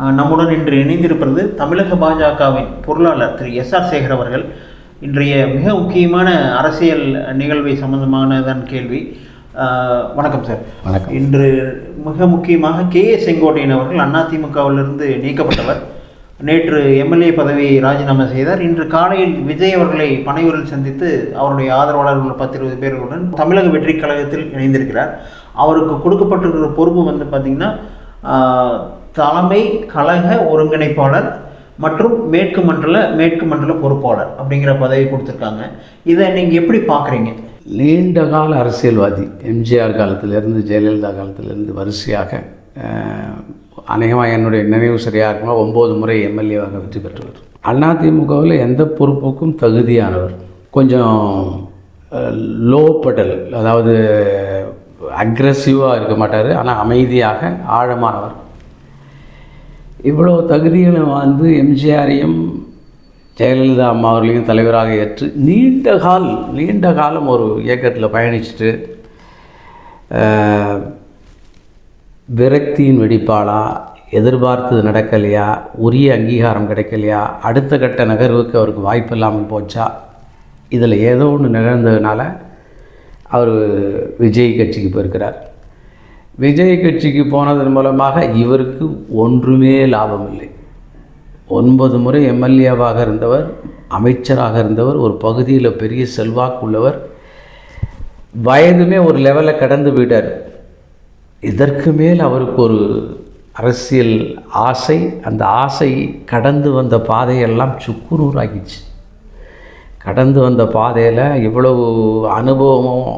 நம்முடன் இன்று இணைந்திருப்பது தமிழக பாஜகவின் பொருளாளர் திரு எஸ் ஆர் சேகர் அவர்கள். இன்றைய மிக முக்கியமான அரசியல் நிகழ்வை சம்பந்தமானதான் கேள்வி. வணக்கம் சார். வணக்கம். இன்று மிக முக்கியமாக கே ஏ செங்கோட்டையன் அவர்கள் அதிமுகவிலிருந்து நீக்கப்பட்டவர். நேற்று எம்எல்ஏ பதவியை ராஜினாமா செய்தார். இன்று காலையில் விஜய் அவர்களை பனையூரில் சந்தித்து அவருடைய ஆதரவாளர்கள் பத்து இருபது பேர்களுடன் தமிழக வெற்றி கழகத்தில் இணைந்திருக்கிறார். அவருக்கு கொடுக்கப்பட்டிருக்கிற பொறுப்பு வந்து பார்த்திங்கன்னா தலைமை கழக ஒருங்கிணைப்பாளர் மற்றும் மேற்கு மண்டல மேற்கு மண்டல பொறுப்பாளர் அப்படிங்கிற பதவி கொடுத்துருக்காங்க. இதை நீங்கள் எப்படி பார்க்குறீங்க? நீண்ட கால அரசியல்வாதி எம்ஜிஆர் காலத்திலேருந்து ஜெயலலிதா காலத்திலேருந்து வரிசையாக அநேகமாக என்னுடைய நினைவு சரியாக இருக்குமா? ஒம்பது முறை எம்எல்ஏவாக வெற்றி பெற்றவர் அதிமுகவில் எந்த பொறுப்புக்கும் தகுதியானவர். கொஞ்சம் லோ படல் அதாவது அக்ரஸிவாக இருக்க மாட்டார். ஆனால் அமைதியாக ஆழமானவர். இவ்வளோ தகுதிகளும் வாழ்ந்து எம்ஜிஆரையும் ஜெயலலிதா அம்மா அவர்களையும் தலைவராக ஏற்று நீண்ட கால் நீண்ட காலம் ஒரு இயக்கத்தில் பயணிச்சுட்டு விரக்தியின் வெடிப்பாளா எதிர்பார்த்தது நடக்கலையா உரிய அங்கீகாரம் கிடைக்கலையா அடுத்த கட்ட நகர்வுக்கு அவருக்கு வாய்ப்பு இல்லாமல் போச்சா இதில் ஏதோ ஒன்று நிகழ்ந்ததுனால அவர் விஜய் கட்சிக்கு போயிருக்கிறார். விஜய் கட்சிக்கு போனதன் மூலமாக இவருக்கு ஒன்றுமே லாபம் இல்லை ஒன்பது முறை எம்எல்ஏவாக இருந்தவர் அமைச்சராக இருந்தவர் ஒரு பகுதியில் பெரிய செல்வாக்கு உள்ளவர். வயதுமே ஒரு லெவலில் கடந்து போயிட்டார். இதற்கு மேல் அவருக்கு ஒரு அரசியல் ஆசை அந்த ஆசை கடந்து வந்த பாதையெல்லாம் சுக்குநூறாகிடுச்சு கடந்து வந்த பாதையில் இவ்வளவு அனுபவமும்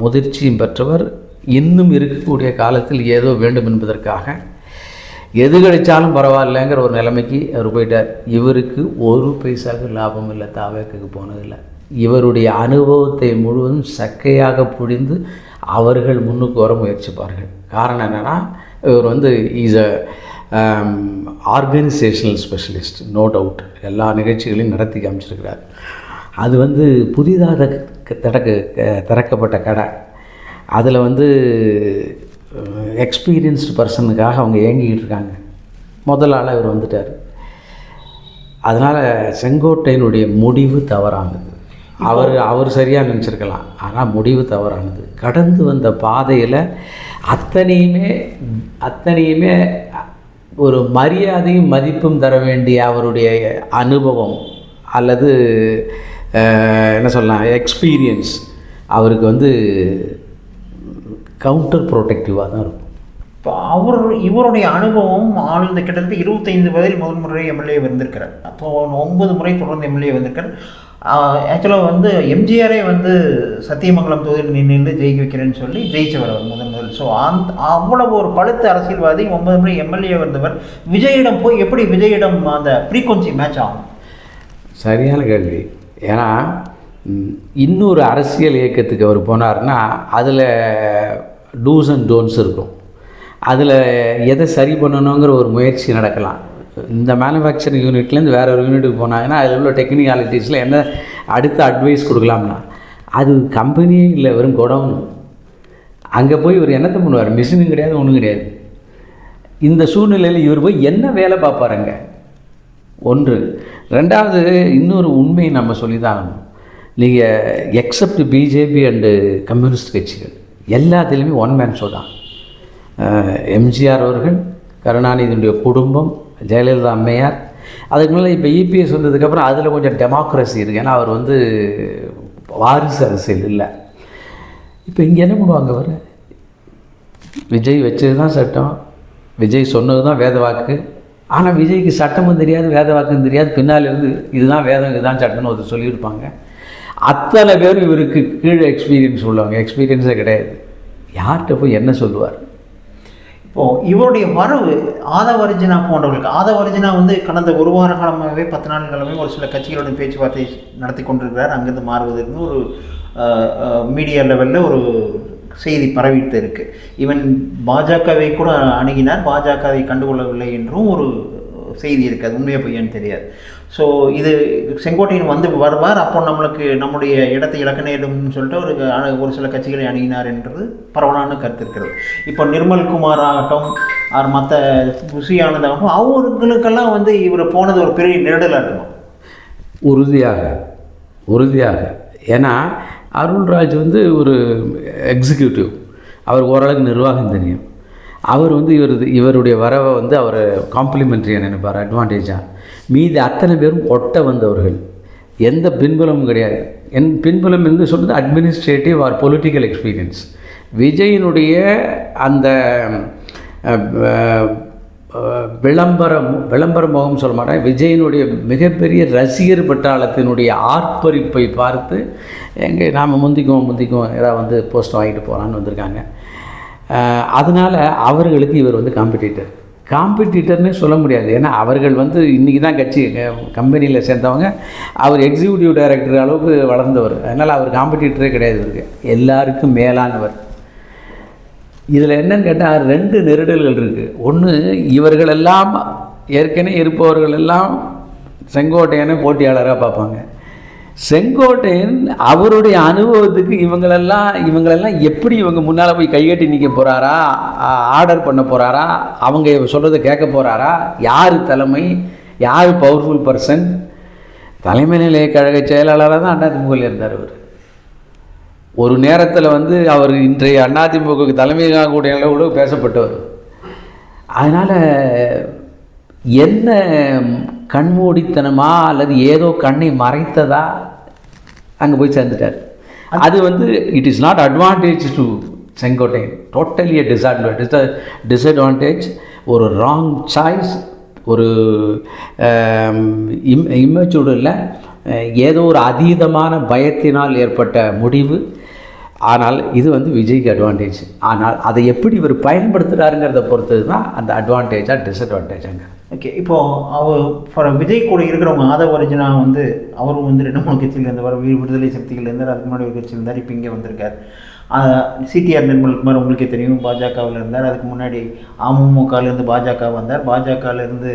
முதிர்ச்சியும் பெற்றவர் இன்னும் இருக்கக்கூடிய காலத்தில் ஏதோ வேண்டும் என்பதற்காக எது கிடைச்சாலும் பரவாயில்லைங்கிற ஒரு நிலைமைக்கு அவர் போயிட்டார். இவருக்கு ஒரு பைசாவுக்கு லாபம் இல்லை தாவேக்கு போனதில்லை இவருடைய அனுபவத்தை முழுவதும் சக்கையாக புழிந்து அவர்கள் முன்னுக்கு வர முயற்சிப்பார்கள். காரணம் என்னென்னா இவர் வந்து is a organisational specialist no doubt எல்லா நிகழ்ச்சிகளையும் நடத்தி காமிச்சிருக்கிறார். அது வந்து புதிதாக திறக்க திறக்கப்பட்ட கடை. அதில் வந்து எக்ஸ்பீரியன்ஸ்டு பர்சனுக்காக அவங்க ஏங்கிக்கிட்டு இருக்காங்க. முதல் ஆளாக இவர் வந்துட்டார். அதனால் செங்கோட்டையனுடைய முடிவு தவறானது. அவர் அவர் சரியாக நினச்சிருக்கலாம். ஆனால் முடிவு தவறானது. கடந்து வந்த பாதையில் அத்தனையுமே அத்தனையுமே ஒரு மரியாதையும் மதிப்பும் தர வேண்டிய அவருடைய அனுபவம் அல்லது என்ன சொல்லலாம் எக்ஸ்பீரியன்ஸ் அவருக்கு வந்து கவுண்டர் ப்ரொடெக்டிவாக தான் இருக்கும். இப்போ அவர் இவருடைய அனுபவம் ஆழ்ந்த கிட்டத்தட்ட இருபத்தைந்து வயதில் முதல் முறை எம்எல்ஏ வந்திருக்கிறார். அப்போ ஒன்பது முறை தொடர்ந்து எம்எல்ஏ வந்திருக்கார் ஆக்சுவலாக வந்து எம்ஜிஆரே வந்து சத்தியமங்கலம் தொகுதியில் நின்று ஜெயிக்க வைக்கிறேன்னு சொல்லி ஜெயிச்சவர் அவர் முதன் முதல் ஸோ அந்த அவ்வளவு ஒரு பழுத்த அரசியல்வாதி ஒன்பது முறை எம்எல்ஏ வந்தவர். விஜயிடம் போய் எப்படி விஜயிடம் அந்த ஃப்ரீக்வன்சி மேட்ச் ஆகும்? சரியான கேள்வி. ஏன்னா இன்னொரு அரசியல் இயக்கத்துக்கு அவர் போனார்னா அதில் டூஸ் அண்ட் டோன்ஸ் இருக்கும். அதில் எதை சரி பண்ணணுங்கிற ஒரு முயற்சி நடக்கலாம். இந்த மேனுஃபேக்சரிங் யூனிட்லேருந்து வேற ஒரு யூனிட்டுக்கு போனாங்கன்னா அதில் உள்ள டெக்னிக்காலிட்டிஸில் என்ன அடுத்த அட்வைஸ் கொடுக்கலாம்னா அது கம்பெனியே இல்லை வெறும் குடவுன் அங்கே போய் இவர் என்னத்தை பண்ணுவார்? மிஷினும் கிடையாது ஒன்றும் கிடையாது. இந்த சூழ்நிலையில் இவர் போய் என்ன வேலை பார்ப்பாருங்க? ஒன்று. ரெண்டாவது இன்னொரு உண்மையை நம்ம சொல்லி தான் ஆகணும் நீங்கள் எக்ஸப்ட் பிஜேபி அண்டு கம்யூனிஸ்ட் கட்சிகள். எல்லாத்துலேயுமே ஒன் மேன் ஷோ தான். எம்ஜிஆர் அவர்கள் கருணாநிதியுடைய குடும்பம் ஜெயலலிதா அம்மையார் அதுக்கு மேலே இப்போ இபிஎஸ் வந்ததுக்கப்புறம் அதில் கொஞ்சம் டெமோக்ரஸி இருக்குது ஏன்னா அவர் வந்து வாரிசு அரசியல் இல்லை. இப்போ இங்கே என்ன பண்ணுவாங்க அவர்? விஜய் வச்சது தான் சட்டம். விஜய் சொன்னது தான் வேத வாக்கு. ஆனால் விஜய்க்கு சட்டமும் தெரியாது வேத வாக்கும் தெரியாது. பின்னால் இருந்து இதுதான் வேதம் இதுதான் சட்டம்னு ஒருத்தர் சொல்லியிருப்பாங்க. அத்தனை பேரும் இவருக்கு கீழே எக்ஸ்பீரியன்ஸ் உள்ளவங்க. எக்ஸ்பீரியன்ஸே கிடையாது. யார்கிட்ட போய் என்ன சொல்லுவார்? இப்போது இவருடைய வரவு ஆதவர்ஜினா போன்றவர்களுக்கு ஆதவர்ஜினா வந்து கடந்த ஒரு வார காலமாகவே பத்து நாள் காலமே ஒரு சில கட்சிகளுடன் பேச்சுவார்த்தை நடத்தி கொண்டிருக்கிறார். அங்கேருந்து மாறுவதற்கு ஒரு மீடியா லெவலில் ஒரு செய்தி பரவிட்டு இருக்கு. இவன் பாஜகவை கூட அணுகினார். பாஜகவை கண்டுகொள்ளவில்லை என்றும் ஒரு செய்தி இருக்குது அது உண்மையாக பொய்யான்னு தெரியாது. ஸோ இது செங்கோட்டையன் வந்து வருவார். அப்போ நம்மளுக்கு நம்முடைய இடத்தை இழக்க நேரும்னு சொல்லிட்டு ஒரு ஒரு சில கட்சிகளை அணுகினார் என்றது பரவலான கருத்து இருக்கிறது. இப்போ நிர்மல் குமார் ஆகட்டும் ஆர் மற்ற புசி ஆனந்த் அவர்களுக்கெல்லாம் வந்து இவர் போனது ஒரு பெரிய நெருடலாக இருக்கும்? உறுதியாக உறுதியாக. ஏன்னா அருள்ராஜ் வந்து ஒரு எக்ஸிக்யூட்டிவ் அவர் ஓரளவுக்கு நிர்வாகம் தெரியும். அவர் வந்து இவர் இவருடைய வரவை வந்து அவர் காம்ப்ளிமெண்ட்ரியாக நினைப்பார் அட்வான்டேஜாக மீதி அத்தனை பேரும் ஒட்ட வந்தவர்கள். எந்த பின்புலமும் கிடையாது. என் பின்புலம் என்று சொல்கிறது அட்மினிஸ்ட்ரேட்டிவ் ஆர் பொலிட்டிக்கல் எக்ஸ்பீரியன்ஸ் விஜயினுடைய அந்த விளம்பரம் விளம்பர முகம் சொல்ல மாட்டேன். விஜயனுடைய மிகப்பெரிய ரசிகர் பட்டாளத்தினுடைய ஆர்ப்பரிப்பை பார்த்து எங்கே நாம் முந்திக்குவோம் முந்திக்குவோம் ஏதாவது வந்து போஸ்ட் வாங்கிட்டு போகலான்னு வந்திருக்காங்க. அதனால் அவர்களுக்கு இவர் வந்து காம்படிட்டர் காம்படிட்டர்னே சொல்ல முடியாது. ஏன்னா அவர்கள் வந்து இன்றைக்கி தான் கட்சி கம்பெனியில் சேர்ந்தவங்க. அவர் எக்ஸிக்யூட்டிவ் டைரக்டர் அளவுக்கு வளர்ந்தவர். அதனால் அவர் காம்படிட்டரே கிடையாது இவருக்கு. எல்லாருக்கும் மேலானவர். இதில் என்னன்னு கேட்டால் ரெண்டு நெருடல்கள் இருக்குது ஒன்று இவர்களெல்லாம் ஏற்கனவே இருப்பவர்கள் எல்லாம் செங்கோட்டையனை போட்டியாளராக பார்ப்பாங்க. செங்கோட்டையன் அவருடைய அனுபவத்துக்கு இவங்களெல்லாம் இவங்களெல்லாம் எப்படி இவங்க முன்னால் போய் கைகட்டி நிற்க போகிறாரா ஆர்டர் பண்ண போகிறாரா அவங்க சொல்கிறத கேட்க போகிறாரா யார் தலைமை யார் பவர்ஃபுல் பர்சன் தலைமை நிலைய கழக செயலாளராக தான் அதிமுகவில் இருந்தார் அவர். ஒரு நேரத்தில் வந்து அவர் இன்றைய அதிமுக தலைமை கூடிய அளவோடு பேசப்பட்டவர். அதனால் என்ன கண்மூடித்தனமா அல்லது ஏதோ கண்ணை மறைத்ததா? அங்கே போய் சேர்ந்துட்டார். அது வந்து it is not advantage to Sengottaiyan totally disadvantage disadvantage ஒரு ராங் சாய்ஸ் ஒரு இம் இம்மச்சூடு இல்லை ஏதோ ஒரு அதீதமான பயத்தினால் ஏற்பட்ட முடிவு. ஆனால் இது வந்து விஜய்க்கு அட்வான்டேஜ் ஆனால் அதை எப்படி இவர் பயன்படுத்துகிறாருங்கிறத பொறுத்தது தான் அந்த அட்வான்டேஜாக டிஸ்அட்வான்டேஜாங்க ஓகே இப்போது அவர் ஃபார் விஜய் கூட இருக்கிறவங்க ஆதவ அர்ஜுனா வந்து அவரும் வந்து ரெண்டு மூணு கட்சியிலேருந்து வர விடுதலை சக்திகள் இருந்தார் அதுக்கு முன்னாடி ஒரு கட்சியில் இருந்தார் இப்போ இங்கே வந்திருக்கார். சிடிஆர் நிர்மல்குமார் உங்களுக்கே தெரியும் பாஜகவில் இருந்தார். அதுக்கு முன்னாடி அமமுகலேருந்து பாஜக வந்தார். பாஜகலேருந்து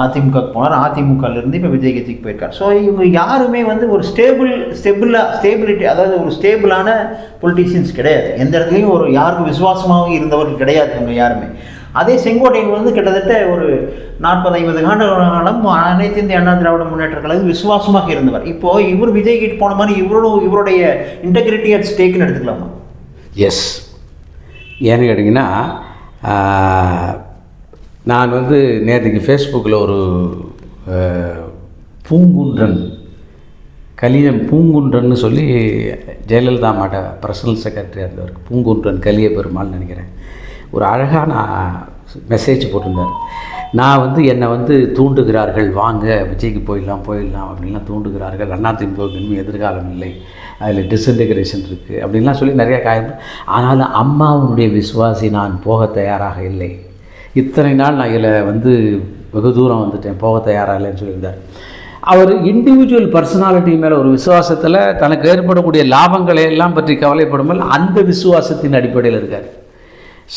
அதிமுக போனார். அதிமுகலேருந்து இப்போ விஜய் கட்சிக்கு போயிருக்கார். ஸோ இவங்க யாருமே வந்து ஒரு ஸ்டேபிள் ஸ்டெபிளாக ஸ்டேபிலிட்டி அதாவது ஒரு ஸ்டேபிளான பொலிட்டீஷியன்ஸ் கிடையாது. எந்த இடத்துலையும் ஒரு யாருக்கும் விசுவாசமாகவும் இருந்தவர்கள் கிடையாது இவங்க யாருமே. அதே செங்கோட்டையில் வந்து கிட்டத்தட்ட ஒரு நாற்பது ஐம்பது ஆண்டு காலம் அனைத்து இந்திய அண்ணா திராவிட முன்னேற்ற கழகம் விசுவாசமாக இருந்தவர். இப்போது இவர் விஜய் கிட்ட போன மாதிரி இவரோட இவருடைய இன்டெகிரிட்டி அட் ஸ்டேக்குன்னு எடுத்துக்கலாமா? எஸ் ஏன்னு கேட்டிங்கன்னா நான் வந்து நேற்றுக்கு ஃபேஸ்புக்கில் ஒரு பூங்குன்றன் கலியம் பூங்குன்றன்னு சொல்லி ஜெயலலிதா மாட்ட பர்சனல் செக்ரட்டரி இருந்தவர் பூங்குன்றன் கலிய பெருமாள்னு நினைக்கிறேன். ஒரு அழகான மெசேஜ் போட்டிருந்தார். நான் வந்து என்னை வந்து தூண்டுகிறார்கள் வாங்க விஜய்க்கு போயிடலாம் போயிடலாம் அப்படின்லாம் தூண்டுகிறார்கள். அதிமுகவுக்கு இன்னும் எதிர்காலம் இல்லை. அதில் டிஸ்இன்டகிரேஷன் இருக்குது அப்படின்லாம் சொல்லி நிறைய காயம். ஆனாலும் அம்மாவுடைய விசுவாசி நான் போக தயாராக இல்லை. இத்தனை நாள் நான் இதில் வந்து வெகு தூரம் வந்துட்டேன் போக தயாராக இல்லைன்னு சொல்லியிருந்தார். அவர் இண்டிவிஜுவல் பர்சனாலிட்டி மேலே ஒரு விசுவாசத்தில் தனக்கு ஏற்படக்கூடிய லாபங்களை எல்லாம் பற்றி கவலைப்படாமல் அந்த விசுவாசத்தின் அடிப்படையில் இருக்கார்.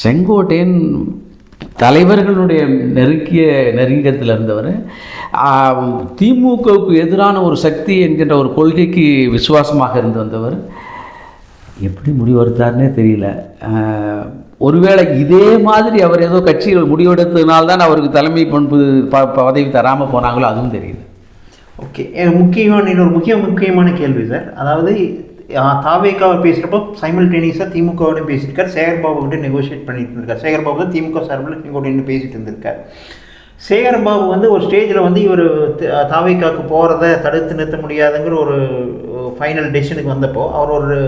செங்கோட்டையன் தலைவர்களுடைய நெருக்கிய நெருங்கத்தில் இருந்தவர். திமுகவுக்கு எதிரான ஒரு சக்தி என்கின்ற ஒரு கொள்கைக்கு விசுவாசமாக இருந்து வந்தவர். எப்படி முடிவெடுத்தார்னே தெரியல. ஒருவேளை இதே மாதிரி அவர் ஏதோ கட்சிகள் முடிவெடுத்ததுனால்தான் அவருக்கு தலைமை பண்பு ப பதவி தராமல் போனாங்களோ அதுவும் தெரியுது. ஓகே. முக்கியமான இன்னொரு முக்கிய முக்கியமான கேள்வி சார். அதாவது தாவேக்காவை பேசுகிறப்போ சைமல்டேனியஸாக திமுகவோட பேசியிருக்கார் சேகர்பாபுகிட்டே நெகோஷியேட் பண்ணிட்டு இருந்திருக்கார் சேகர்பாபு தான் திமுக சார்பில் செங்கோட்டையன் பேசிட்டு இருந்திருக்கார். சேகர்பாபு வந்து ஒரு ஸ்டேஜில் வந்து இவர் தாவேக்காவுக்கு போகிறத தடுத்து நிறுத்த முடியாதுங்கிற ஒரு ஃபைனல் டெசிஷனுக்கு வந்தப்போ அவர் ஒரு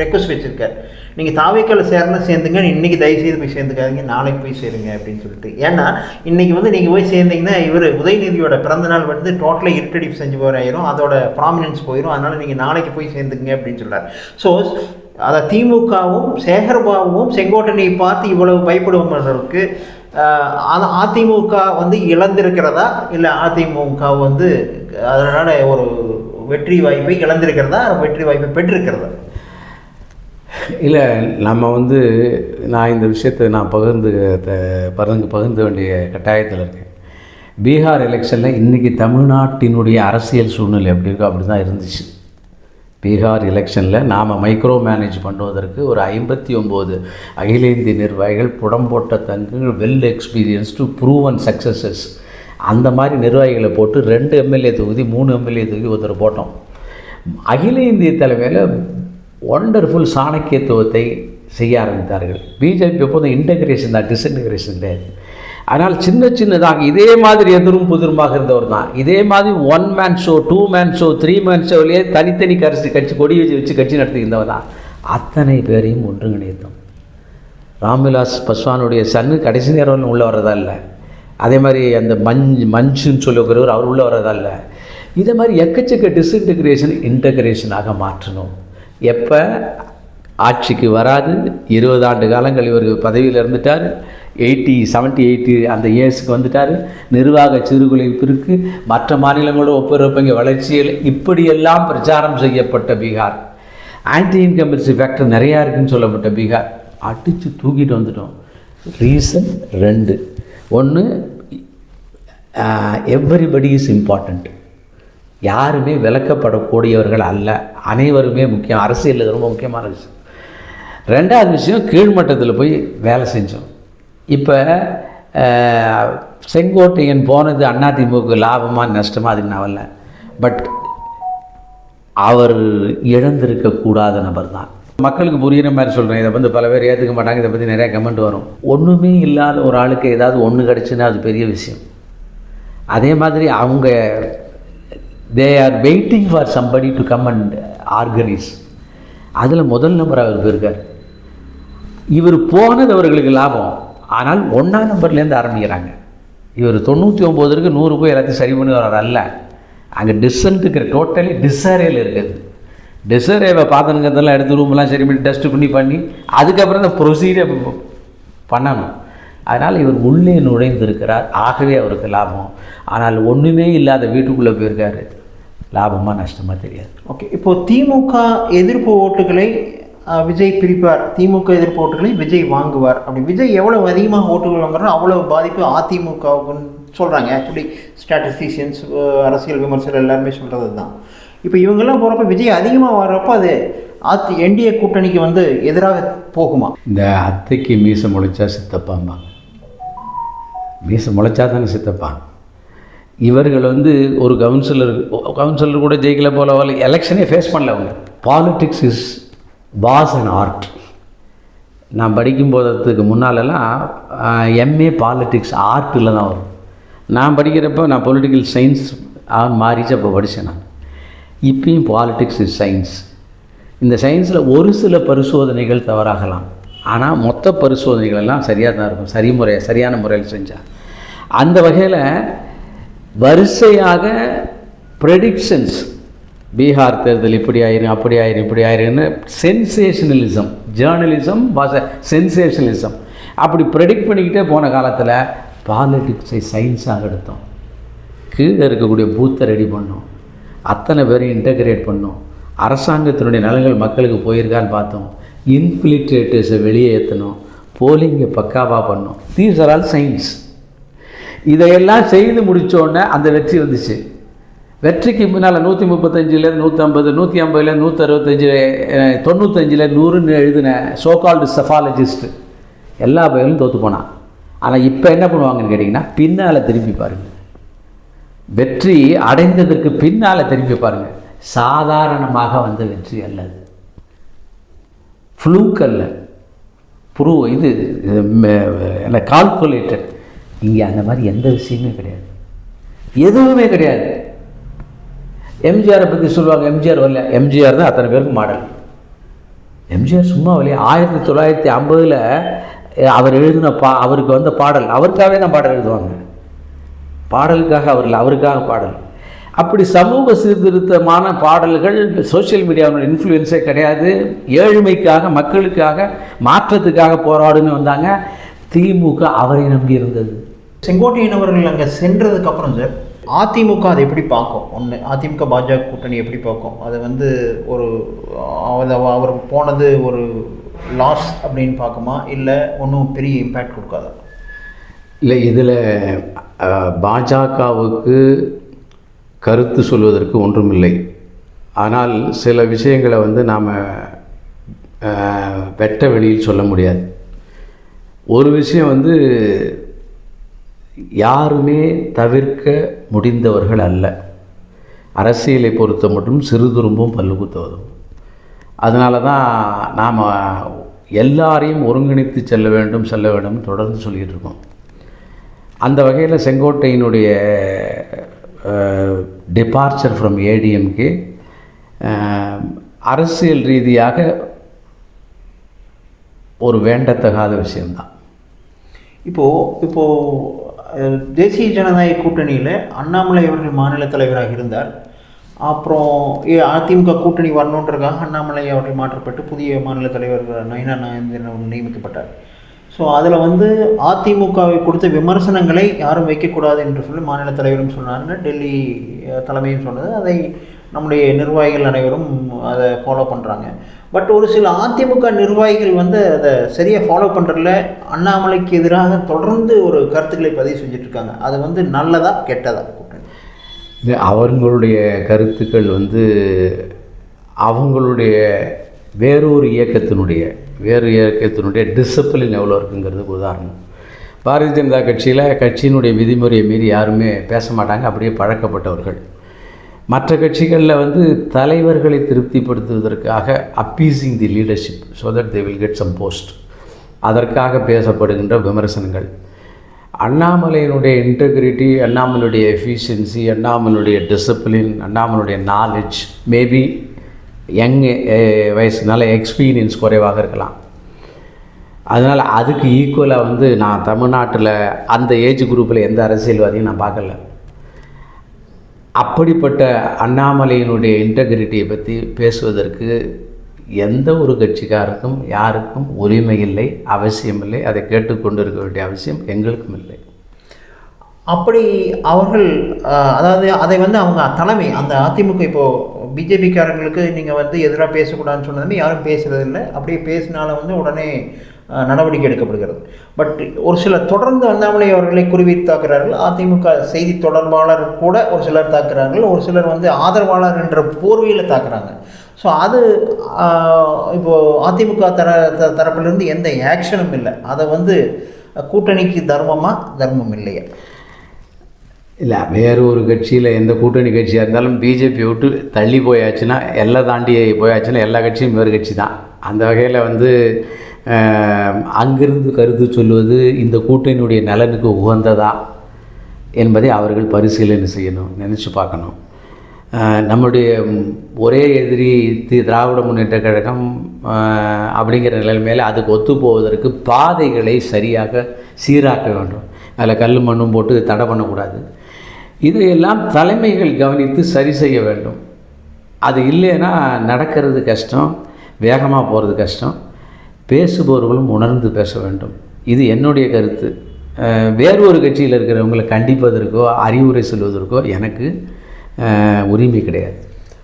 ரெக்வஸ்ட் வச்சுருக்கார். நீங்கள் தாவைக்கால சேரணும் சேர்ந்துங்க இன்றைக்கி தயவுசெய்து போய் சேர்ந்துக்காதீங்க நாளைக்கு போய் சேருங்க அப்படின்னு சொல்லிட்டு. ஏன்னா இன்றைக்கி வந்து நீங்கள் போய் சேர்ந்தீங்கன்னா இவர் உதயநிதியோட பிறந்தநாள் வந்து டோட்டலாக இருட்டடிப்பு செஞ்சு ஆயிரும் அதோட ப்ராமினன்ஸ் போயிடும் அதனால் நீங்கள் நாளைக்கு போய் சேர்ந்துக்குங்க அப்படின்னு சொல்கிறார் ஸோ அதை திமுகவும் சேகர்பாபுவும் செங்கோட்டனை பார்த்து இவ்வளவு பயப்படுவவர்களுக்கு அது அதிமுக வந்து இழந்திருக்கிறதா இல்லை அதிமுக வந்து அதனால் ஒரு வெற்றி வாய்ப்பை இழந்திருக்கிறதா வெற்றி வாய்ப்பை பெற்றிருக்கிறதா? இல்லை நம்ம வந்து நான் இந்த விஷயத்தை நான் பகிர்ந்து த- பகிர்ந்து பகிர்ந்து வேண்டிய கட்டாயத்தில் இருக்கேன். பீகார் எலெக்ஷனில் இன்றைக்கி தமிழ்நாட்டினுடைய அரசியல் சூழ்நிலை எப்படி இருக்கோ அப்படி தான் இருந்துச்சு. பீகார் எலெக்ஷனில் நாம் மைக்ரோ மேனேஜ் பண்ணுவதற்கு ஒரு ஐம்பத்தி ஒம்பது அகில இந்திய நிர்வாகிகள் புடம்போட்ட தங்குகள் well experience experienced proven successes அந்த மாதிரி நிர்வாகிகளை போட்டு ரெண்டு எம்எல்ஏ தொகுதி மூணு எம்எல்ஏ தொகுதி ஒருத்தர் போட்டோம். அகில இந்திய தலைமையில் ஒண்டர்ஃபுல் சாணக்கியத்துவத்தை செய்ய ஆரம்பித்தார்கள். பிஜேபி எப்போதும் இன்டகிரேஷன் தான் டிஸ்இன்டகிரேஷன் கிடையாது. அதனால் சின்ன சின்னதாக இதே மாதிரி எதிரும் புதிருமாக இருந்தவர் தான். இதே மாதிரி one man show two man show three man ஷோவிலேயே தனித்தனி கரிசி கட்சி கொடி வச்சு வச்சு கட்சி நடத்தியிருந்தவர் தான். அத்தனை பேரையும் ஒன்றுங்கிணைத்தோம் ராம்விலாஸ் பஸ்வானுடைய சன்னு கடைசி நேரம் உள்ளே வர்றதா இல்லை. அதே மாதிரி அந்த மஞ்சு மஞ்சுன்னு சொல்லுகிறவர் அவர் உள்ளே வர்றதா இல்லை. இதே மாதிரி எக்கச்சக்க டிஸ்இன்டகிரேஷன் இன்டகிரேஷனாக மாற்றணும் எப்போ ஆட்சிக்கு வராது? இருபது ஆண்டு காலங்கள் இவர் பதவியில் இருந்துட்டார். எயிட்டி செவன்ட்டி எயிட்டி அந்த இயர்ஸுக்கு வந்துட்டார். நிர்வாக சீர்குலைப்பிற்கு மற்ற மாநிலங்களோட ஒப்புரப்பங்க வளர்ச்சியில் இப்படியெல்லாம் பிரச்சாரம் செய்யப்பட்ட பீகார். ஆன்டி இன்கம்பன்சி ஃபேக்டர் நிறையா இருக்குன்னு சொல்லப்பட்ட பீகார். அடித்து தூக்கிட்டு வந்துட்டோம். ரீசன் ரெண்டு. ஒன்று எவ்ரிபடி இஸ் இம்பார்ட்டண்ட் யாருமே விளக்கப்படக்கூடியவர்கள் அல்ல. அனைவருமே முக்கியம். அரசியல் ரொம்ப முக்கியமான விஷயம். ரெண்டாவது விஷயம் கீழ்மட்டத்தில் போய் வேலை செஞ்சோம். இப்போ செங்கோட்டையன் போனது அதிமுக லாபமாக நஷ்டமாக அதுக்கு நான் வரல. பட் அவர் இழந்திருக்கக்கூடாத நபர் தான். மக்களுக்கு புரியுற மாதிரி சொல்கிறேன் இதை வந்து பல பேர் ஏற்றுக்க மாட்டாங்க. இதை பற்றி நிறையா கமெண்ட் வரும். ஒன்றுமே இல்லாத ஒரு ஆளுக்கு ஏதாவது ஒன்று கிடச்சுன்னா அது பெரிய விஷயம். அதே மாதிரி அவங்க they are waiting for somebody to come and organise அதில் முதல் நம்பர் அவர் போயிருக்கார். இவர் போனது அவர்களுக்கு லாபம். ஆனால் ஒன்றாம் நம்பர்லேருந்து ஆரம்பிக்கிறாங்க. இவர் தொண்ணூற்றி ஒம்போதுக்கு நூறு போய் எல்லாத்தையும் சரி பண்ணி வர்றார் அல்ல. அங்கே டிஸ்ஸன்ட்டுக்கிற டோட்டலி டிஸ்அரேல் இருக்குது டிஸ்அரேவை பாத்திரங்கிறதெல்லாம் எடுத்து ரூம்லாம் சரி பண்ணி டஸ்ட்டு பண்ணி பண்ணி அதுக்கப்புறம் தான் ப்ரொசீஜர் பண்ணணும். அதனால் இவர் உள்ளே நுழைந்திருக்கிறார். ஆகவே அவருக்கு லாபம். ஆனால் ஒன்றுமே இல்லாத வீட்டுக்குள்ளே போயிருக்காரு. லாபமாக நஷ்டமாக தெரியாது. ஓகே இப்போ திமுக எதிர்ப்பு ஓட்டுகளை விஜய் பிரிப்பார். திமுக எதிர்ப்பு ஓட்டுகளை விஜய் வாங்குவார். அப்படி விஜய் எவ்வளவு அதிகமாக ஓட்டுகள் வாங்குறாரோ அவ்வளவு பாதிப்பு அதிமுகவுக்குன்னு சொல்கிறாங்க ஆக்சுவலி ஸ்டாட்டிஸ்டிஷியன்ஸ் அரசியல் விமர்சகர் எல்லாருமே சொல்கிறது தான் இப்போ இவங்கெல்லாம் போகிறப்ப விஜய் அதிகமாக வர்றப்ப அது அதி என்டிஏ கூட்டணிக்கு வந்து எதிராக போகுமா? இந்த அத்தைக்கு மீசை முளைச்சா சித்தப்பாம்பாங்க. மீசை முளைச்சா தானே சித்தப்பா? இவர்கள் வந்து ஒரு கவுன்சிலர் கவுன்சிலர் கூட ஜெயிக்கல போல வரல. எலெக்ஷனே ஃபேஸ் பண்ணல அவங்க. Politics is was and art நான் படிக்கும் போதத்துக்கு முன்னாலெல்லாம் எம்ஏ பாலிட்டிக்ஸ் ஆர்ட்டில் தான் வரும். நான் படிக்கிறப்போ நான் பொலிட்டிக்கல் சயின்ஸ் மாறிச்சு அப்போ படித்தேன் நான். இப்பயும் பாலிட்டிக்ஸ் இஸ் சயின்ஸ் இந்த சயின்ஸில் ஒரு சில பரிசோதனைகள் தவறாகலாம். ஆனால் மொத்த பரிசோதனைகள் எல்லாம் சரியாக தான் இருக்கும். சரிமுறை சரியான முறையில் செஞ்சால் அந்த வகையில் வரிசையாக ப்ரெடிக்ஷன்ஸ் பீகார் தேர்தல் இப்படி ஆயிரும் அப்படி ஆயிரும் இப்படி ஆயிருன்னு சென்சேஷனலிசம் ஜேர்னலிசம் வாச சென்சேஷனலிசம் அப்படி ப்ரெடிக்ட் பண்ணிக்கிட்டே போன காலத்தில் பாலிட்டிக்ஸை சயின்ஸாக எடுத்தோம். கீழே இருக்கக்கூடிய பூத்தை ரெடி பண்ணோம். அத்தனை பேரையும் இன்டகிரேட் பண்ணோம். அரசாங்கத்தினுடைய நலன்கள் மக்களுக்கு போயிருக்கான்னு பார்த்தோம். இன்ஃபில்ட்ரேட்டர்ஸை வெளியே ஏற்றணும் போலிங்கை பக்காவாக பண்ணோம். தீஸ் ஆர் ஆல் சயின்ஸ் இதையெல்லாம் செய்து முடித்தோடனே அந்த வெற்றி வந்துச்சு. வெற்றிக்கு முன்னால் நூற்றி முப்பத்தஞ்சில் நூற்றம்பது நூற்றி ஐம்பதில் நூற்றி அறுபத்தஞ்சு தொண்ணூத்தஞ்சில் நூறுன்னு எழுதின சோகால்டு செஃபாலஜிஸ்ட்டு எல்லா பயிலும் தோற்று போனான் ஆனால் இப்போ என்ன பண்ணுவாங்கன்னு கேட்டிங்கன்னா பின்னால் திரும்பி பாருங்கள் வெற்றி அடைந்ததற்கு பின்னால் திரும்பி பாருங்கள் சாதாரணமாக வந்த வெற்றி அல்லது ஃப்ளூக் அல்ல. ப்ரூ இது என்ன கால்குலேட்டட் இங்கே அந்த மாதிரி எந்த விஷயமே கிடையாது. எதுவுமே கிடையாது. எம்ஜிஆரை பற்றி சொல்லுவாங்க. எம்ஜிஆர் வரல. எம்ஜிஆர் தான் அத்தனை பேருக்கு மாடல். எம்ஜிஆர் சும்மா வரலையே. ஆயிரத்தி தொள்ளாயிரத்தி ஐம்பதில் அவர் எழுதின பா அவருக்கு வந்த பாடல். அவருக்காகவே தான் பாடல் எழுதுவாங்க. பாடலுக்காக அவர் அவருக்காக பாடல். அப்படி சமூக சீர்திருத்தமான பாடல்கள் சோஷியல் மீடியாவோட இன்ஃப்ளூயன்ஸே கிடையாது. ஏழ்மைக்காக மக்களுக்காக மாற்றத்துக்காக போராடுன்னு வந்தாங்க. திமுக அவரை நம்பி இருந்தது செங்கோட்டையன் அவர்கள் அங்கே சென்றதுக்கு அப்புறம் சார் அதிமுக அதை எப்படி பார்க்கும்? ஒன்று அதிமுக பாஜக கூட்டணி எப்படி பார்க்கும்? அதை வந்து ஒரு அவர் போனது ஒரு லாஸ் அப்படின்னு பார்க்குமா? இல்லை ஒன்றும் பெரிய இம்பேக்ட் கொடுக்காதா? இல்லை இதில் பாஜகவுக்கு கருத்து சொல்வதற்கு ஒன்றுமில்லை ஆனால் சில விஷயங்களை வந்து நாம் வெட்ட வெளியில் சொல்ல முடியாது. ஒரு விஷயம் வந்து யாருமே தவிர்க்க முடிந்தவர்கள் அல்ல. அரசியலை பொறுத்த மட்டும் சிறு துரும்பும் பல்லு அதனால தான் நாம் எல்லாரையும் ஒருங்கிணைத்து செல்ல வேண்டும் செல்ல வேண்டும் தொடர்ந்து சொல்லிகிட்டு இருக்கோம். அந்த வகையில் செங்கோட்டையினுடைய டிபார்ச்சர் ஃப்ரம் ஏடிஎம்கே அரசியல் ரீதியாக ஒரு வேண்டத்தகாத விஷயம்தான். இப்போது இப்போது தேசிய ஜனநாயக கூட்டணியில் அண்ணாமலை அவர்கள் மாநில தலைவராக இருந்தார். அப்புறம் ஏ- அதிமுக கூட்டணி வரணுன்றக்காக அண்ணாமலை அவர்கள் மாற்றப்பட்டு புதிய மாநில தலைவர் நயினா நாயந்திரன் நியமிக்கப்பட்டார். ஸோ அதில் வந்து அதிமுகவை கொடுத்த விமர்சனங்களை யாரும் வைக்கக்கூடாது என்று சொல்லி மாநில தலைவரும் சொன்னாங்க. டெல்லி தலைமையும் சொன்னது. அதை நம்முடைய நிர்வாகிகள் அனைவரும் அதை ஃபாலோ பண்ணுறாங்க பட் ஒரு சில அதிமுக நிர்வாகிகள் வந்து அதை சரியாக ஃபாலோ பண்ணுறதில்ல அண்ணாமலைக்கு எதிராக தொடர்ந்து ஒரு கருத்துக்களை பதிவு செஞ்சிட்ருக்காங்க அது வந்து நல்லதா கெட்டதா? இது அவங்களுடைய கருத்துக்கள் வந்து அவங்களுடைய வேறொரு இயக்கத்தினுடைய வேறு இயக்கத்தினுடைய டிசிப்ளின் எவ்வளோ இருக்குங்கிறதுக்கு உதாரணம். பாரதிய ஜனதா கட்சியில் கட்சியினுடைய விதிமுறையை மீறி யாருமே பேச மாட்டாங்க அப்படியே பழக்கப்பட்டவர்கள். மற்ற கட்சிகளில் வந்து தலைவர்களை திருப்திப்படுத்துவதற்காக appeasing the leadership so that they will get some post அதற்காக பேசப்படுகின்ற விமர்சனங்கள். அண்ணாமலையினுடைய இன்டெகிரிட்டி அண்ணாமலையுடைய எஃபிஷியன்சி அண்ணாமலையுடைய டிசிப்ளின் அண்ணாமலையுடைய நாலேஜ் மேபி யங் வயசுனால எக்ஸ்பீரியன்ஸ் குறைவாக இருக்கலாம். அதனால் அதுக்கு ஈக்குவலாக வந்து நான் தமிழ்நாட்டில் அந்த ஏஜ் குரூப்பில் எந்த அரசியல்வாதியும் நான் பார்க்கல. அப்படிப்பட்ட அண்ணாமலையினுடைய இன்டெகிரிட்டியை பற்றி பேசுவதற்கு எந்த ஒரு கட்சிக்காருக்கும் யாருக்கும் உரிமை இல்லை அவசியம் இல்லை. அதை கேட்டுக்கொண்டு இருக்க வேண்டிய அவசியம் எங்களுக்கும் இல்லை. அப்படி அவர்கள் அதாவது அதை வந்து அவங்க தலைமை அந்த அதிமுக இப்போது பிஜேபிக்காரங்களுக்கு நீங்கள் வந்து எதிராக பேசக்கூடாதுன்னு சொன்னதுமே யாரும் பேசுறதில்லை. அப்படியே பேசினாலும் வந்து உடனே நடவடிக்கை எடுக்கப்படுகிறது. பட் ஒரு சிலர் தொடர்ந்து அண்ணாமலை அவர்களை குறிவைத்து தாக்குறார்கள் அதிமுக செய்தி தொடர்பாளர் கூட ஒரு சிலர் தாக்குறார்கள் ஒரு சிலர் வந்து ஆதரவாளர் என்ற போர்வையில் தாக்குறாங்க. ஸோ அது இப்போது அதிமுக தர த- தரப்பிலிருந்து எந்த ஆக்ஷனும் இல்லை. அதை வந்து கூட்டணிக்கு தர்மமாக தர்மம் இல்லையா. இல்லை வேறு ஒரு கட்சியில் எந்த கூட்டணி கட்சியாக இருந்தாலும் பிஜேபி விட்டு தள்ளி போயாச்சுன்னா எல்லாம் தாண்டி போயாச்சுன்னா எல்லா கட்சியும் வேறு கட்சி தான். அந்த வகையில் வந்து அங்கிருந்து கருத்து சொல்வது இந்த கூட்டணியுடைய நலனுக்கு உகந்ததா என்பதை அவர்கள் பரிசீலனை செய்யணும் நினச்சி பார்க்கணும். நம்முடைய ஒரே எதிரி தி திராவிட முன்னேற்ற கழகம் அப்படிங்கிற நிலைமையில் அதுக்கு ஒத்து போவதற்கு பாதைகளை சரியாக சீராக்க வேண்டும். அதில் கல் மண்ணும் போட்டு தடை பண்ணக்கூடாது. இதையெல்லாம் தலைமைகள் கவனித்து சரி செய்ய வேண்டும். அது இல்லைன்னா நடக்கிறது கஷ்டம் வேகமாக போகிறது கஷ்டம். பேசுபவர்களும் உணர்ந்து பேச வேண்டும். இது என்னுடைய கருத்து. வேறு ஒரு கட்சியில் இருக்கிறவங்களை கண்டிப்பதற்கோ அறிவுரை சொல்வதற்கோ எனக்கு உரிமை கிடையாது.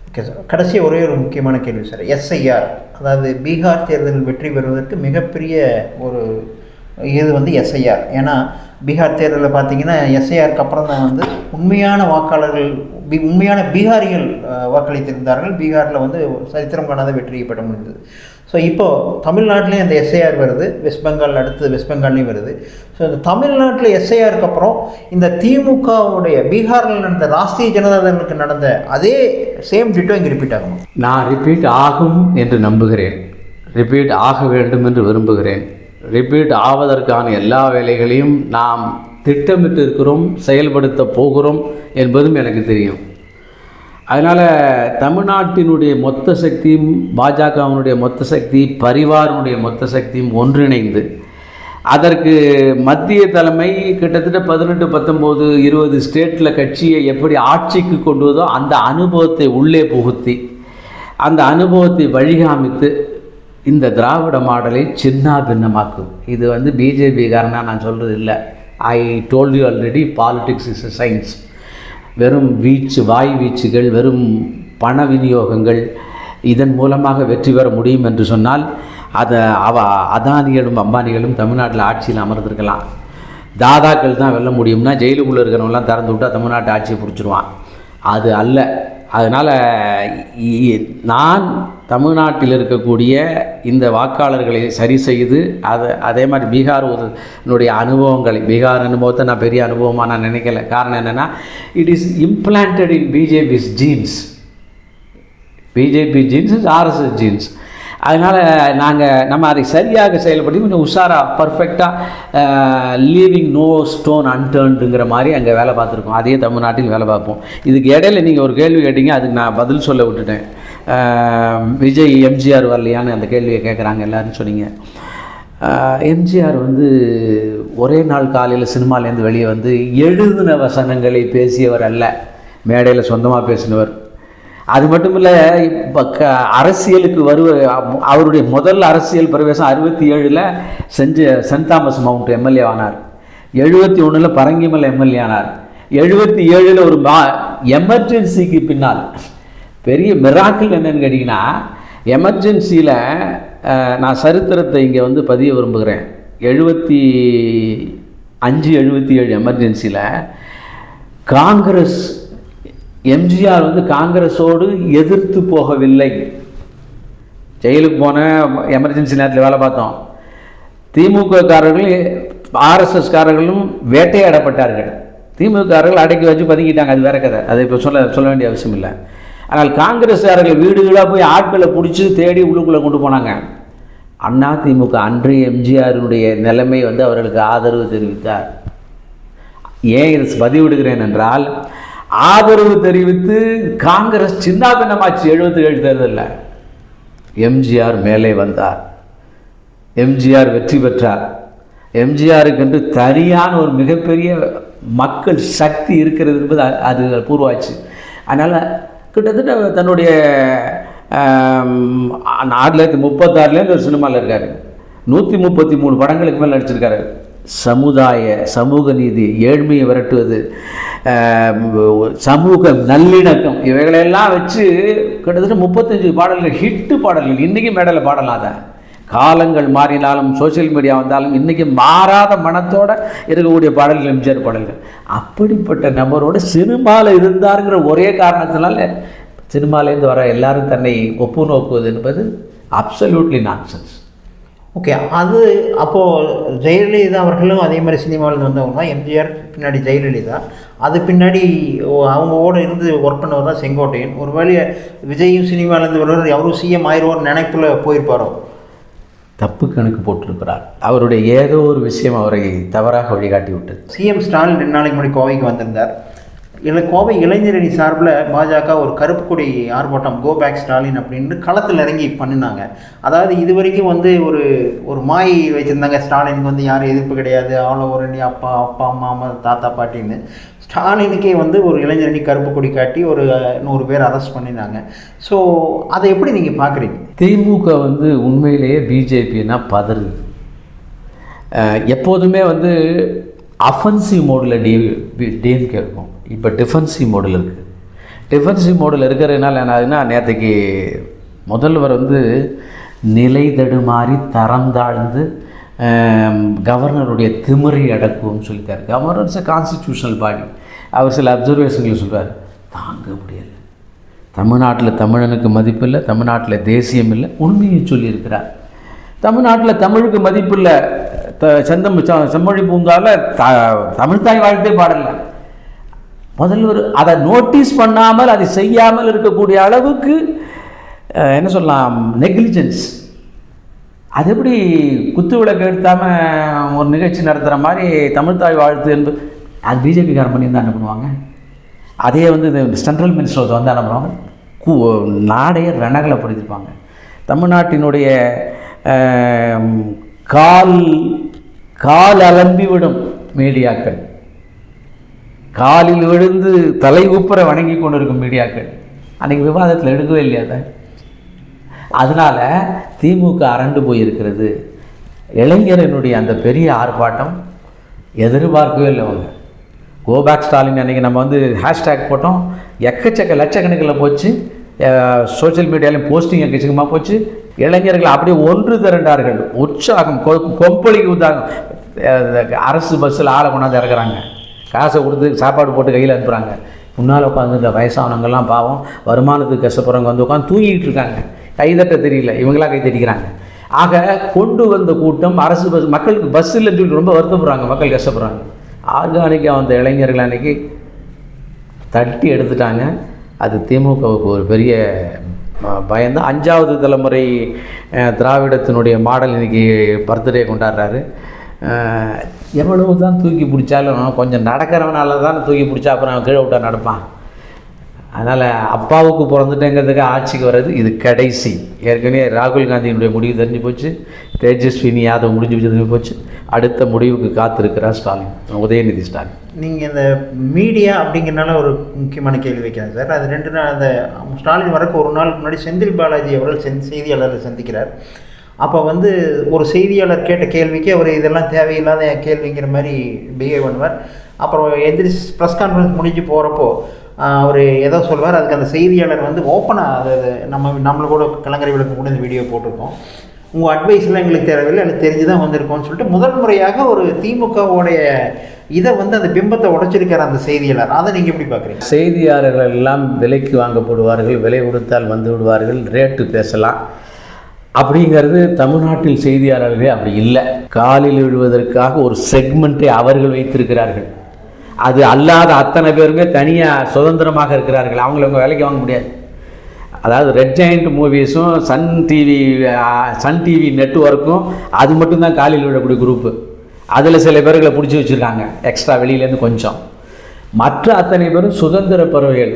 Okay sir. கடைசி ஒரே ஒரு முக்கியமான கேள்வி சார். எஸ்ஐஆர் அதாவது பீகார் தேர்தலில் வெற்றி பெறுவதற்கு மிகப்பெரிய ஒரு இது வந்து எஸ்ஐஆர் ஏன்னா பீகார் தேர்தலில் பார்த்தீங்கன்னா எஸ்ஐஆருக்கு அப்புறம் தான் வந்து உண்மையான வாக்காளர்கள் பி உண்மையான பீகாரிகள் வாக்களித்திருந்தார்கள். பீகாரில் வந்து சரித்திரம் காணாத வெற்றியை பெற முடிந்தது. ஸோ இப்போது தமிழ்நாட்டிலையும் அந்த எஸ்ஐஆர் வருது வெஸ்ட் பெங்கால் அடுத்து வெஸ்ட் பெங்கால்லையும் வருது. ஸோ இந்த தமிழ்நாட்டில் எஸ்ஐஆருக்கு அப்புறம் இந்த திமுகவுடைய பீகாரில் நடந்த ராஷ்டிரிய ஜனதாதளுக்கு நடந்த அதே சேம் டிட்டோ இங்கே ரிப்பீட் ஆகும்? நான் ரிப்பீட் ஆகும் என்று நம்புகிறேன். ரிப்பீட் ஆக வேண்டும் என்று விரும்புகிறேன். ரிப்பீட் ஆவதற்கான எல்லா வேலைகளையும் நாம் திட்டமிட்டு இருக்கிறோம் செயல்படுத்த போகிறோம் என்பதும் எனக்கு தெரியும். அதனால் தமிழ்நாட்டினுடைய மொத்த சக்தியும் பாஜகவினுடைய மொத்த சக்தி பரிவாரனுடைய மொத்த சக்தியும் ஒன்றிணைந்து அதற்கு மத்திய தலைமை கிட்டத்தட்ட பதினெட்டு பத்தொம்போது இருபது ஸ்டேட்டில் கட்சியை எப்படி ஆட்சிக்கு கொண்டு வதோ அந்த அனுபவத்தை உள்ளே புகுத்தி அந்த அனுபவத்தை வழிகாமித்து இந்த திராவிட மாடலை சின்னா பின்னமாக்கும். இது வந்து பிஜேபிக்காரனா நான் சொல்கிறது இல்லை. I told you already politics is a science வெறும் வீச்சு வாய் வீச்சுகள் வெறும் பண விநியோகங்கள் இதன் மூலமாக வெற்றி பெற முடியும் என்று சொன்னால் அதை அவ அதானிகளும் அம்பானிகளும் தமிழ்நாட்டில் ஆட்சியில் அமர்ந்திருக்கலாம். தாதாக்கள் தான் வெல்ல முடியும்னா ஜெயிலுக்குள்ளே இருக்கிறவங்களாம் திறந்து விட்டா தமிழ்நாட்டு ஆட்சியை பிடிச்சிருவான். அது அல்ல. அதனால் நான் தமிழ்நாட்டில் இருக்கக்கூடிய இந்த வாக்காளர்களை சரி செய்து அதை அதே மாதிரி பீகார் ஒரு- அனுபவங்களை பீகார் அனுபவத்தை நான் பெரிய அனுபவமாக நான் நினைக்கல. காரணம் என்னென்னா it is implanted in BJP's genes BJP genes RSS genes அதனால் நாங்கள் நம்ம அதை சரியாக செயல்படுத்தி கொஞ்சம் உஷாராக பர்ஃபெக்டாக லீவிங் நோ ஸ்டோன் அன்டர்ன்டுங்கிற மாதிரி அங்கே வேலை பார்த்துருக்கோம். அதே தமிழ்நாட்டில் வேலை பார்ப்போம். இதுக்கு இடையில நீங்கள் ஒரு கேள்வி கேட்டீங்க அதுக்கு நான் பதில் சொல்ல விட்டுட்டேன். விஜய் எம்ஜிஆர் வரலையான்னு அந்த கேள்வியை கேட்குறாங்க எல்லாரும் சொன்னீங்க. எம்ஜிஆர் வந்து ஒரே நாள் காலையில் சினிமாலேருந்து வெளியே வந்து எழுதின வசனங்களை பேசியவர் அல்ல. மேடையில் சொந்தமாக பேசினவர். அது மட்டும் இல்லை இப்போ க அரசியலுக்கு வருவ அவருடைய முதல் அரசியல் பிரவேசம் அறுபத்தி ஏழில் செஞ்ச சென்ட் தாமஸ் மவுண்ட் எம்எல்ஏ ஆனார். எழுபத்தி ஒன்றில் பரங்கிமல் எம்எல்ஏ ஆனார். எழுபத்தி ஏழில் ஒரு மா எமர்ஜென்சிக்கு பின்னால் பெரிய மிராக்கிள் என்னன்னு கேட்டிங்கன்னா எமர்ஜென்சியில் நான் சரித்திரத்தை இங்கே வந்து பதிய விரும்புகிறேன். எழுபத்தி அஞ்சு எழுபத்தி ஏழு எமர்ஜென்சியில் காங்கிரஸ் எம்ஜிஆர் வந்து காங்கிரஸோடு எதிர்த்து போகவில்லை. ஜெயிலுக்கு போன எமர்ஜென்சி நேரத்தில் வேலை பார்த்தோம். திமுக ஆர்எஸ்எஸ்காரர்களும் வேட்டையாடப்பட்டார்கள். திமுககாரர்கள் அடக்கி வச்சு பதுங்கிட்டாங்க அது வேற கதை. அதை இப்போ சொல்ல சொல்ல வேண்டிய அவசியம் இல்லை. ஆனால் காங்கிரஸ்காரர்கள் வீடு வீடாக போய் ஆட்களை பிடிச்சி தேடி உள்ளுக்குள்ளே கொண்டு போனாங்க. அண்ணா திமுக அன்றைய எம்ஜிஆருடைய நிலைமை வந்து அவர்களுக்கு ஆதரவு தெரிவித்தார். ஏன் இதை பதிவிடுகிறேன் என்றால் ஆதரவு தெரிவித்து காங்கிரஸ் சின்னாபின்னமாச்சு எழுபத்தி ஏழு தேர்தலில். எம்ஜிஆர் மேலே வந்தார். எம்ஜிஆர் வெற்றி பெற்றார். எம்ஜிஆருக்கென்று தனியான ஒரு மிகப்பெரிய மக்கள் சக்தி இருக்கிறது என்பது அது பூர்வாச்சு. அதனால் கிட்டத்தட்ட தன்னுடைய ஆம், ஆயிரத்தி தொள்ளாயிரத்தி முப்பத்தாறுலேருந்து ஒரு சினிமாவில் இருக்கார். நூற்றி முப்பத்தி மூணு படங்களுக்கு மேலே நடிச்சிருக்காரு. சமுதாய சமூக நீதி ஏழ்மையை விரட்டுவது சமூக நல்லிணக்கம் இவைகளெல்லாம் வச்சு கிட்டத்தட்ட முப்பத்தஞ்சு பாடல்கள் ஹிட்டு பாடல்கள். இன்றைக்கி மேடலை பாடலாம் அதை. காலங்கள் மாறினாலும் சோஷியல் மீடியா வந்தாலும் இன்றைக்கி மாறாத மனத்தோடு இருக்கக்கூடிய பாடல்கள் எம்ஜிஆர் பாடல்கள். அப்படிப்பட்ட நபரோட சினிமாவில் இருந்தாருங்கிற ஒரே காரணத்தினால சினிமாலேருந்து வர எல்லாரும் தன்னை ஒப்பு நோக்குவது என்பது அப்சல்யூட்லி நான்சென்ஸ் ஓகே அது அப்போது ஜெயலலிதா அவர்களும் அதே மாதிரி சினிமாவில் வந்தவங்க தான். எம்ஜிஆர் பின்னாடி ஜெயலலிதா. அது பின்னாடி அவங்களோட இருந்து ஒர்க் பண்ணவர் தான் செங்கோட்டையன். ஒரு வழியை விஜயும் சினிமாவிலேருந்து வருவார் அவரும் சிஎம் ஆயிடுவோர் நினைப்பில் போயிருப்பாரோ? தப்பு கணக்கு போட்டிருக்கிறார். அவருடைய ஏதோ ஒரு விஷயம் அவரை தவறாக வழிகாட்டி விட்டது சிஎம் ஸ்டாலின் ரெண்டு நாளைக்கு முன்னாடி கோவைக்கு வந்திருந்தார். இல்லை கோவை இளைஞரணி சார்பில் பாஜக ஒரு கருப்பு கொடி ஆர்ப்பாட்டம் கோ பேக் ஸ்டாலின் அப்படின்னு களத்தில் இறங்கி பண்ணினாங்க. அதாவது இது வரைக்கும் வந்து ஒரு ஒரு மாய் வச்சுருந்தாங்க ஸ்டாலினுக்கு வந்து யாரும் எதிர்ப்பு கிடையாது. அவ்வளோ ஒரு அப்பா அப்பா அம்மா அம்மா தாத்தா பாட்டின்னு. ஸ்டாலினுக்கே வந்து ஒரு இளைஞரணி கருப்பு கொடி காட்டி ஒரு நூறு பேர் அரெஸ்ட் பண்ணியிருந்தாங்க ஸோ அதை எப்படி நீங்கள் பார்க்குறீங்க? திமுக வந்து உண்மையிலேயே பிஜேபின்னா பதறுது. எப்போதுமே வந்து அஃபென்சிவ் மோடில் டி டிஎம்கே இருக்கும் இப்போ டிஃபென்சிவ் மோடில் இருக்குது டிஃபென்சிவ் மோடில் இருக்கிறதுனால என்ன ஆகுதுன்னா நேற்றுக்கு முதல்வர் வந்து நிலை தடுமாறி தரம் தாழ்ந்து கவர்னருடைய திமிரை அடக்குவோம்னு சொல்லிட்டார். கவர்னர்ஸ் கான்ஸ்டிடியூஷனல் பாடி அவர் சில அப்சர்வேஷன்களை சொல்றார். தாங்க முடியலை. தமிழ்நாட்டில் தமிழனுக்கு மதிப்பில்லை தமிழ்நாட்டில் தேசியம் இல்லை உண்மையை சொல்லியிருக்கிறார். தமிழ்நாட்டில் தமிழுக்கு மதிப்பில்லை த செந்தம் செம்மொழி பூங்காவில் த தமிழ்தாய் வாழ்த்தே பாடல. முதல்வர் அதை நோட்டீஸ் பண்ணாமல் அதை செய்யாமல் இருக்கக்கூடிய அளவுக்கு என்ன சொல்லலாம் நெக்லிஜென்ஸ் அது எப்படி குத்து விளக்கு எடுத்தாமல் ஒரு நிகழ்ச்சி நடத்துகிற மாதிரி தமிழ்தாய் வாழ்த்து என்பது அது பிஜேபிக்காரன் தான் என்ன பண்ணுவாங்க? அதே வந்து இந்த சென்ட்ரல் மினிஸ்டர் வந்து என்ன பண்ணுவாங்க? கூ நாடையே ரணகலப்படுத்திருப்பாங்க தமிழ்நாட்டினுடைய கால் கால் கால் அலம்பிவிடும் மீடியாக்கள். காலில் விழுந்து தலை உப்புற வணங்கி கொண்டிருக்கும் மீடியாக்கள். அன்றைக்கி விவாதத்தில் எடுக்கவே இல்லையாத அதனால் திமுக அரண்டு போயிருக்கிறது. இளைஞரனுடைய அந்த பெரிய ஆர்ப்பாட்டம் எதிர்பார்க்கவே இல்லை அவங்க. கோபேக் ஸ்டாலின் அன்றைக்கி நம்ம வந்து ஹேஷ்டேக் போட்டோம். எக்கச்சக்க லட்சக்கணக்கில் போச்சு. சோஷியல் மீடியாலையும் போஸ்டிங் எக்கச்சக்கமாக போச்சு. இளைஞர்கள் அப்படியே ஒன்று திரண்டார்கள். உற்சாகம் கொ- கொப்பளிக்கு உதாகம் அரசு பஸ்ஸில் ஆளை கொண்டாந்து இறக்குறாங்க. காசை கொடுத்து சாப்பாடு போட்டு கையில் அனுப்புகிறாங்க முன்னால் உட்காந்து இந்த பாவம் வருமானத்துக்கு கஷ்டப்படுறவங்க வந்து உட்காந்து தூங்கிட்டு இருக்காங்க. கைதட்ட தெரியல இவங்களாம் கை தட்டிக்கிறாங்க. ஆக கொண்டு வந்த கூட்டம் அரசு பஸ் மக்களுக்கு பஸ் இல்லைன்னு சொல்லி ரொம்ப வருத்தப்படுறாங்க. மக்கள் கஷ்டப்படுறாங்க. ஆர்கானிக்காக வந்த இளைஞர்கள் அன்றைக்கி தட்டி எடுத்துட்டாங்க. அது திமுகவுக்கு ஒரு பெரிய ம- பயந்து அஞ்சாவது தலைமுறை திராவிடத்தினுடைய மாடல் இன்றைக்கி பர்த்டே கொண்டாடுறாரு. எவ்வளவு தான் தூக்கி பிடிச்சாலும் கொஞ்சம் நடக்கிறவனால தான் தூக்கி பிடிச்சா அப்புறம் அவன் கீழே விட்டா நடப்பான். அதனால் அப்பாவுக்கு பிறந்துட்டேங்கிறதுக்கு ஆட்சிக்கு வர்றது இது கடைசி. ஏற்கனவே ராகுல் காந்தியினுடைய முடிவு தெரிஞ்சு போச்சு. தேஜஸ்வினி யாதவ் முடிஞ்சு தெரிஞ்சு போச்சு. அடுத்த முடிவுக்கு காத்திருக்கிறார் ஸ்டாலின். உதயநிதி ஸ்டாலின். நீங்கள் இந்த மீடியா அப்படிங்கிறனால ஒரு முக்கியமான கேள்வி வைக்கிறாங்க சார். அது ரெண்டு நாள் அந்த ஸ்டாலின் வரக்கு ஒரு நாளுக்கு முன்னாடி செந்தில் பாலாஜி அவர்கள் செந் செய்தியாளர்கள் சந்திக்கிறார். அப்போ வந்து ஒரு செய்தியாளர் கேட்ட கேள்விக்கு அவர் இதெல்லாம் தேவையில்லாத கேள்விங்கிற மாதிரி பிஹேவ் பண்ணுவார். அப்புறம் எந்திரி ப்ரெஸ் கான்ஃபரன்ஸ் முடிஞ்சு போகிறப்போ அவர் ஏதோ சொல்வார் அதுக்கு அந்த செய்தியாளர் வந்து ஓப்பனாக அது நம்ம நம்மளோட கலங்கரை விளக்கு கூட இந்த வீடியோ போட்டிருக்கோம். உங்கள் அட்வைஸ்லாம் எங்களுக்கு தேவையில்லை எனக்கு தெரிஞ்சு தான் வந்திருக்கோம்னு சொல்லிட்டு முதல் முறையாக ஒரு திமுகவுடைய இதை வந்து அந்த பிம்பத்தை உடைச்சிருக்கிற அந்த செய்தியாளர். அதை நீங்கள் எப்படி பார்க்குறீங்க செய்தியாளர்கள் எல்லாம் விலைக்கு வாங்கப்படுவார்கள் விலை கொடுத்தால் வந்து விடுவார்கள் ரேட்டு பேசலாம். அப்படிங்கிறது தமிழ்நாட்டில் செய்தியாளர்களே அப்படி இல்லை. காலில் விழுவதற்காக ஒரு செக்மெண்ட்டை அவர்கள் வைத்திருக்கிறார்கள். அது அல்லாத அத்தனை பேருமே தனியாக சுதந்திரமாக இருக்கிறார்கள். அவங்களவங்க வேலைக்கு வாங்க முடியாது. அதாவது ரெட் ஜெயண்ட் மூவிஸும் சன் டிவி சன் டிவி நெட்ஒர்க்கும் அது மட்டும்தான் காலில் விழக்கூடிய குரூப்பு அதில் சில பேர்களை பிடிச்சி வச்சுருக்காங்க. எக்ஸ்ட்ரா வெளியிலேருந்து கொஞ்சம். மற்ற அத்தனை பேரும் சுதந்திர பறவைகள்.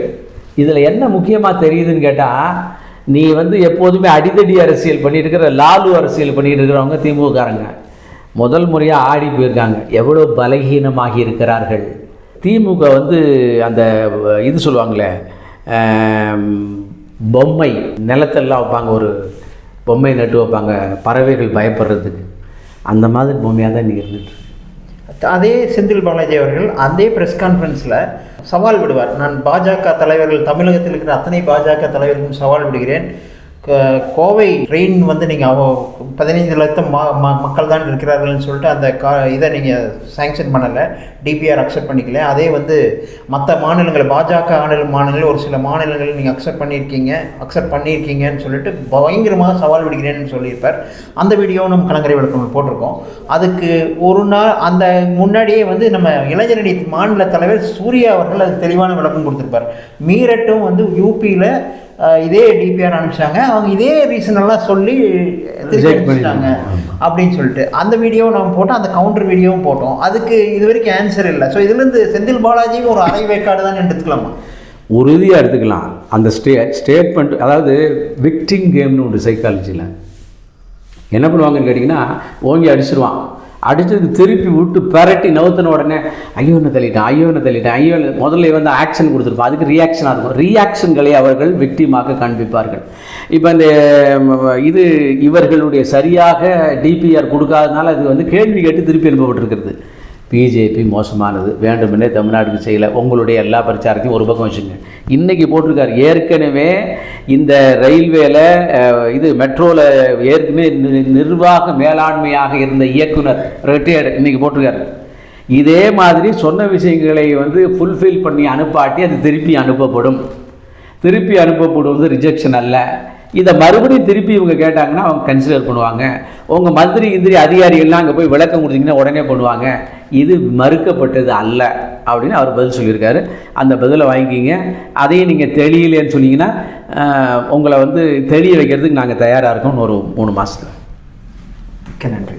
இதில் என்ன முக்கியமாக தெரியுதுன்னு கேட்டால் நீ வந்து எப்போதுமே அடிதடி அரசியல் பண்ணிட்டு இருக்கிற லாலு அரசியல் பண்ணிட்டு இருக்கிறவங்க திமுககாரங்க முதல் முறையாக ஆடி போயிருக்காங்க. எவ்வளோ பலகீனமாகி இருக்கிறார்கள். திமுக வந்து அந்த இது சொல்லுவாங்களே பொம்மை நிலத்தெல்லாம் வைப்பாங்க ஒரு பொம்மை நட்டு வைப்பாங்க பறவைகள் பயப்படுறதுக்கு. அந்த மாதிரி பொம்மையாக தான் இன்றைக்கி இருந்துட்டு அதே செந்தில் பாலாஜி அவர்கள் அதே ப்ரெஸ் கான்ஃபரன்ஸில் சவால் விடுவார். நான் பாஜக தலைவர்கள் தமிழகத்தில் இருக்கிற அத்தனை பாஜக தலைவர்களும் சவால் விடுகிறேன். கோவை ட்ரெயின் வந்து நீங்கள் அவ பதினைந்து லட்சம் மா ம- மக்கள் தான் இருக்கிறார்கள்னு சொல்லிட்டு அந்த கா இதை நீங்கள் சேங்ஷன் பண்ணலை டிபிஆர் அக்செப்ட் பண்ணிக்கல. அதே வந்து மற்ற மாநிலங்கள் பாஜக ஆளும் மாநிலங்கள் ஒரு சில மாநிலங்கள் நீங்கள் அக்செப்ட் பண்ணியிருக்கீங்க அக்செப்ட் பண்ணியிருக்கீங்கன்னு சொல்லிட்டு பயங்கரமாக சவால் விடுகிறேன்னு சொல்லியிருப்பார். அந்த வீடியோவும் நம்ம கலங்கரை விளக்கம் போட்டிருக்கோம். அதுக்கு ஒரு நாள் அந்த முன்னாடியே வந்து நம்ம இளைஞரணி மாநில தலைவர் சூர்யா அவர்கள் அது தெளிவான விளக்கம் கொடுத்துருப்பார். மீரட்டும் வந்து யூபியில் இதே டிபிஆர் அனுப்பிச்சாங்க. அவங்க இதே ரீசன் எல்லாம் சொல்லி அனுப்பிச்சிட்டாங்க. அப்படின்னு சொல்லிட்டு. அந்த வீடியோவும் நம்ம போட்டோம் அந்த கவுண்டர் வீடியோவும் போட்டோம். அதுக்கு இது வரைக்கும் ஆன்சர் இல்லை. ஸோ இதுலேருந்து செந்தில் பாலாஜியும் ஒரு அரை வேக்காடு தான் எடுத்துக்கலாமா? உறுதியாக எடுத்துக்கலாம். அந்த ஸ்டே ஸ்டேட்மெண்ட் அதாவது விக்டிங் கேம்னு உண்டு சைக்காலஜியில் என்ன பண்ணுவாங்கன்னு கேட்டிங்கன்னா ஓங்கி அடிச்சிருவான். அடிச்சதுக்கு திருப்பி விட்டு பரட்டி நவுத்தின உடனே ஐயோ என்ன தள்ளிட்டேன் ஐயோ என்ன தள்ளிட்டேன் ஐயோ முதல்ல வந்து ஆக்ஷன் கொடுத்துருப்பான் அதுக்கு ரியாக்ஷனாக இருக்கும். ரியாக்ஷன்களை அவர்கள் விக்டிமாக காண்பிப்பார்கள். இப்போ இந்த இது இவர்களுடைய சரியாக டிபிஆர் கொடுக்காதனால அது வந்து கேள்வி கேட்டு திருப்பி அனுப்பப்பட்டிருக்கிறது. பிஜேபி மோசமானது வேண்டுமெனே தமிழ்நாட்டுக்கு செய்யலை. உங்களுடைய எல்லா பிரச்சாரத்தையும் ஒரு பக்கம் வச்சுங்க. இன்றைக்கி போட்டிருக்கார். ஏற்கனவே இந்த ரயில்வேல இது மெட்ரோவில் ஏற்கனவே நி- நிர்வாக மேலாண்மையாக இருந்த இயக்குனர் ரிட்டையர்டு இன்றைக்கி போட்டிருக்காரு. இதே மாதிரி சொன்ன விஷயங்களை வந்து ஃபுல்ஃபில் பண்ணி அனுப்பாட்டி அது திருப்பி அனுப்பப்படும். திருப்பி அனுப்பப்படுவது ரிஜெக்ஷன் அல்ல. இதை மறுபடியும் திருப்பி இவங்க கேட்டாங்கன்னா அவங்க கன்சிடர் பண்ணுவாங்க. உங்கள் மந்திரி இந்திரி அதிகாரிகள்லாம் அங்கே போய் விளக்கம் கொடுத்தீங்கன்னா உடனே பண்ணுவாங்க. இது மறுக்கப்பட்டது அல்ல அப்படின்னு அவர் பதில் சொல்லியிருக்காரு. அந்த பதிலை வாங்கிக்கிங்க. அதையும் நீங்கள் தெளியலேன்னு சொன்னீங்கன்னா உங்களை வந்து தெளிய வைக்கிறதுக்கு நாங்கள் தயாராக இருக்கோம்னு ஒரு மூணு மாதத்துல மிக்க நன்றி.